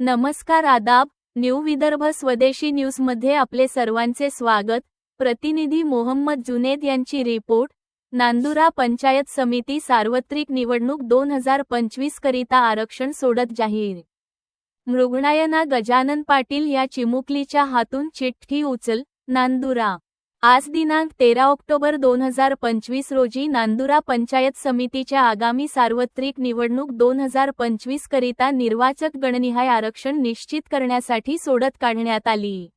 नमस्कार आदाब न्यू विदर्भ स्वदेशी न्यूजमध्ये आपले सर्वांचे स्वागत. प्रतिनिधी मोहम्मद जुनेद यांची रिपोर्ट. नांदुरा पंचायत समिती सार्वत्रिक निवडणूक दोन हजार पंचवीस करिता आरक्षण सोडत जाहीर. मृगणायना गजानन पाटील या चिमुकलीच्या हातून चिठ्ठी उचल नांदुरा. आज दिनांक तेरा ऑक्टोबर दोन हजार पंचवीस रोजी नांदुरा पंचायत समितीच्या आगामी सार्वत्रिक निवडणूक दोन हजार पंचवीस करिता निर्वाचक गणनिहाय आरक्षण निश्चित करण्यासाठी सोडत काढण्यात आली.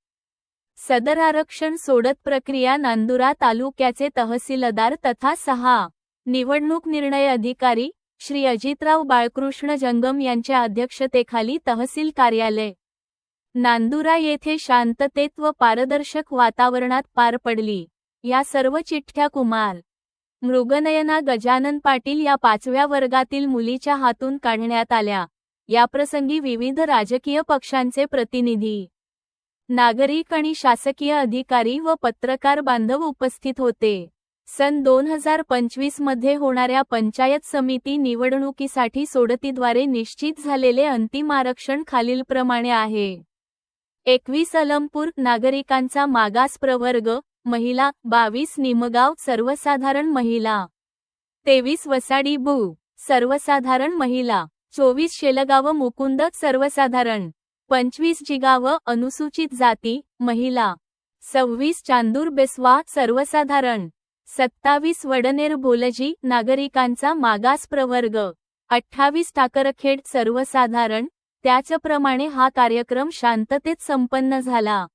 सदर आरक्षण सोडत प्रक्रिया नांदुरा तालुक्याचे तहसीलदार तथा सहा निवडणूक निर्णय अधिकारी श्री अजितराव बाळकृष्ण जंगम यांच्या अध्यक्षतेखाली तहसील कार्यालय नांदुरा येथे शांततेत व पारदर्शक वातावरणात पार पडली. या सर्व चिठ्ठ्या कुमार. मृगनयना गजानन पाटील या पाचव्या वर्गातील मुलीच्या हातून काढण्यात आल्या. याप्रसंगी विविध राजकीय पक्षांचे प्रतिनिधी. नागरिक आणि शासकीय अधिकारी व पत्रकार बांधव उपस्थित होते. सन दोन हजार पंचवीसमध्ये होणाऱ्या पंचायत समिती निवडणुकीसाठी सोडतीद्वारे निश्चित झालेले अंतिम आरक्षण खालीलप्रमाणे आहे. एकवीस अलमपूर नागरिकांचा मागास प्रवर्ग महिला बावीस निमगाव सर्वसाधारण महिला. तेवीस वसाडी भू सर्वसाधारण महिला. चोवीस शेलगाव मुकुंद सर्वसाधारण. पंचवीस जिगाव अनुसूचित जाती महिला. सव्वीस चांदूर बेसवा सर्वसाधारण. सत्तावीस वडनेर बोलजी नागरिकांचा मागास प्रवर्ग. अठ्ठावीस टाकरखेड सर्वसाधारण. त्याचप्रमाणे हा कार्यक्रम शांततेत संपन्न झाला.